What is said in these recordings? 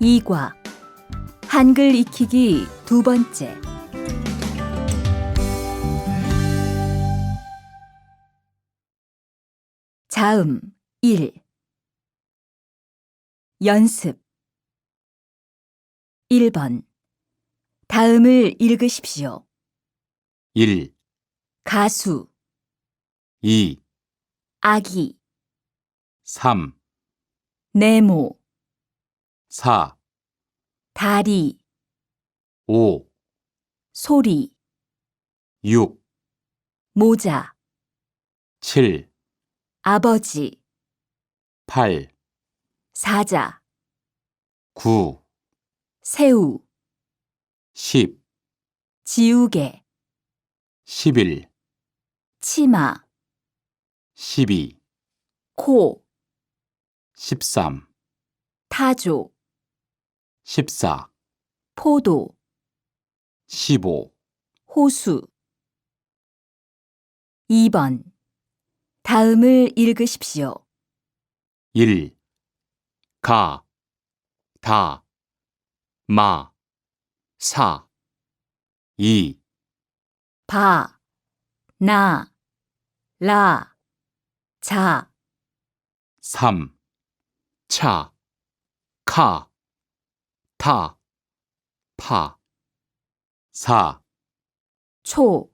2과. 한글 익히기 두 번째. 자음 1 연습. 1번. 다음을 읽으십시오. 1, 가수, 2, 아기, 3, 네모, 4, 다리, 5, 소리, 6, 모자, 7, 아버지, 8, 사자, 9, 새우, 10, 지우개, 11, 치마, 12, 코, 13, 타조, 14, 포도, 15, 호수. 2번. 다음을 읽으십시오. 1, 가, 다, 마, 사, 2, 바, 나, 라, 자, 3, 차, 카, 타, 파, 4, 초,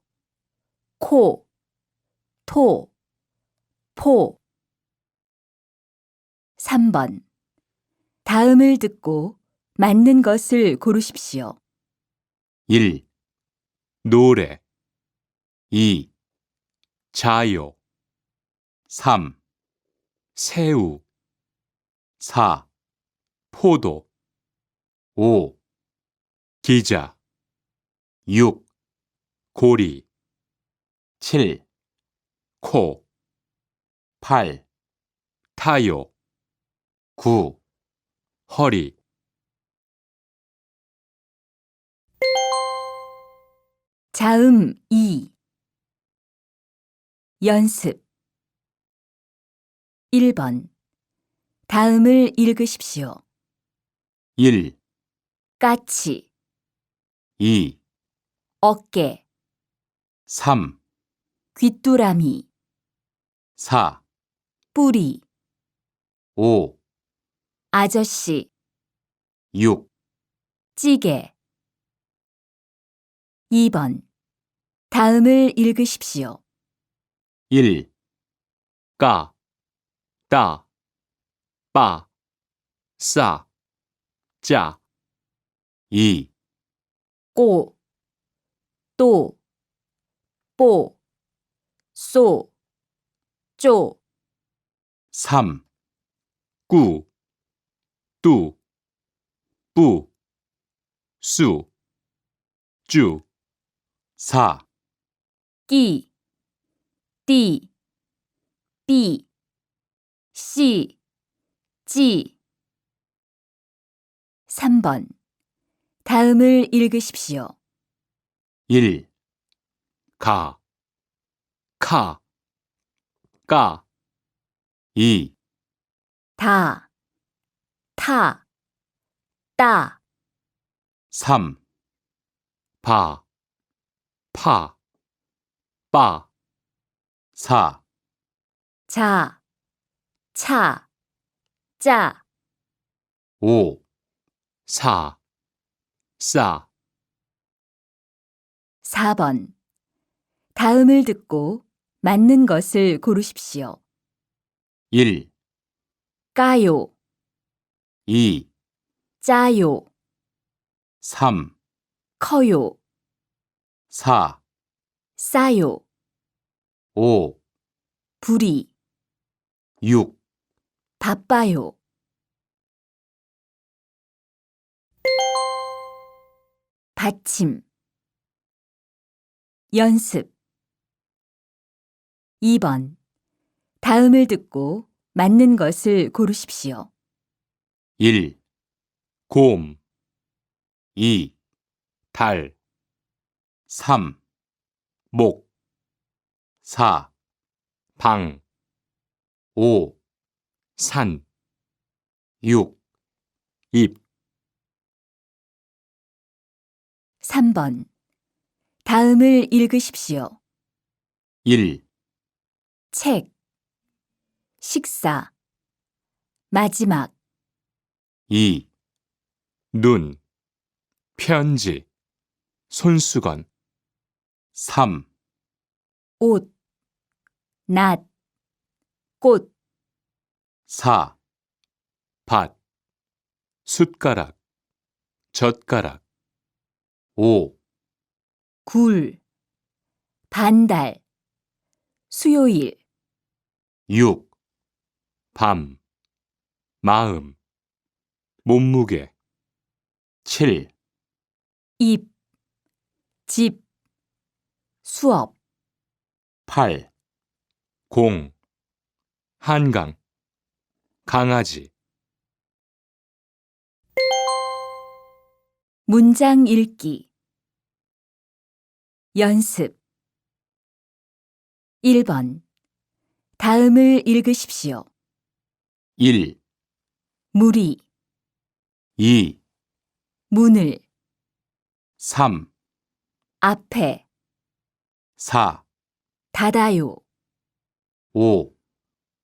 코, 토, 포. 3번. 다음을 듣고 맞는 것을 고르십시오. 1. 노래 2. 자요 3. 새우 4. 포도 5. 기자 6. 고리 7. 코 8. 타요 9. 허리 자음 2. 연습 1번. 다음을 읽으십시오. 1. 까치, 2. 어깨, 3. 귀뚜라미, 4. 뿌리, 5. 아저씨, 6. 찌개. 2번. 다음을 읽으십시오. 1. 까, 따, 빠, 싸, 짜. 2. 꼬, 또, 뽀, 쏘, 쪼, 3. 꾸, 뚜, 뿌, 수, 쭈. 4. 끼, 띠, 삐, 씨, 찌. 3번. 다음을 읽으십시오. 1. 가, 카, 까. 2. 다, 타, 따, 3. 파, 파, 빠. 4. 자, 차, 짜. 5. 사, 싸. 4번. 다음을 듣고 맞는 것을 고르십시오. 1. 까요, 2. 짜요, 3. 커요, 4. 싸요, 5. 부리, 6. 바빠요. 받침 연습 2번. 다음을 듣고 맞는 것을 고르십시오. 1. 곰 2. 달 3. 목 4. 방 5. 산 6. 입 3번. 다음을 읽으십시오. 1, 책, 식사, 마지막, 2, 눈, 편지, 손수건. 3, 옷, 낮, 꽃, 4, 밭, 숟가락, 젓가락. 5, 굴, 반달, 수요일, 6, 밤, 마음, 몸무게. 7, 입, 집, 수업, 8, 공, 한강, 강아지. 문장 읽기. 연습. 1번. 다음을 읽으십시오. 1, 무리, 2, 문을, 3, 앞에, 4, 닫아요, 5,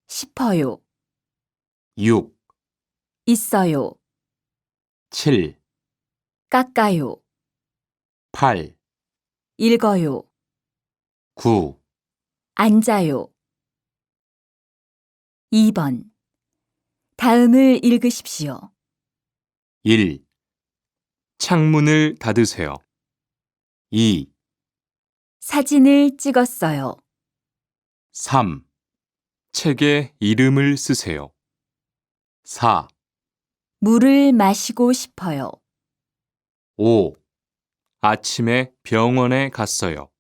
싶어요, 6, 있어요, 7, 깎아요, 8, 읽어요, 9, 앉아요. 2번. 다음을 읽으십시오. 1. 창문을 닫으세요. 2, 사진을 찍었어요. 3. 책에 이름을 쓰세요. 4, 물을 마시고 싶어요. 5. 아침에 병원에 갔어요.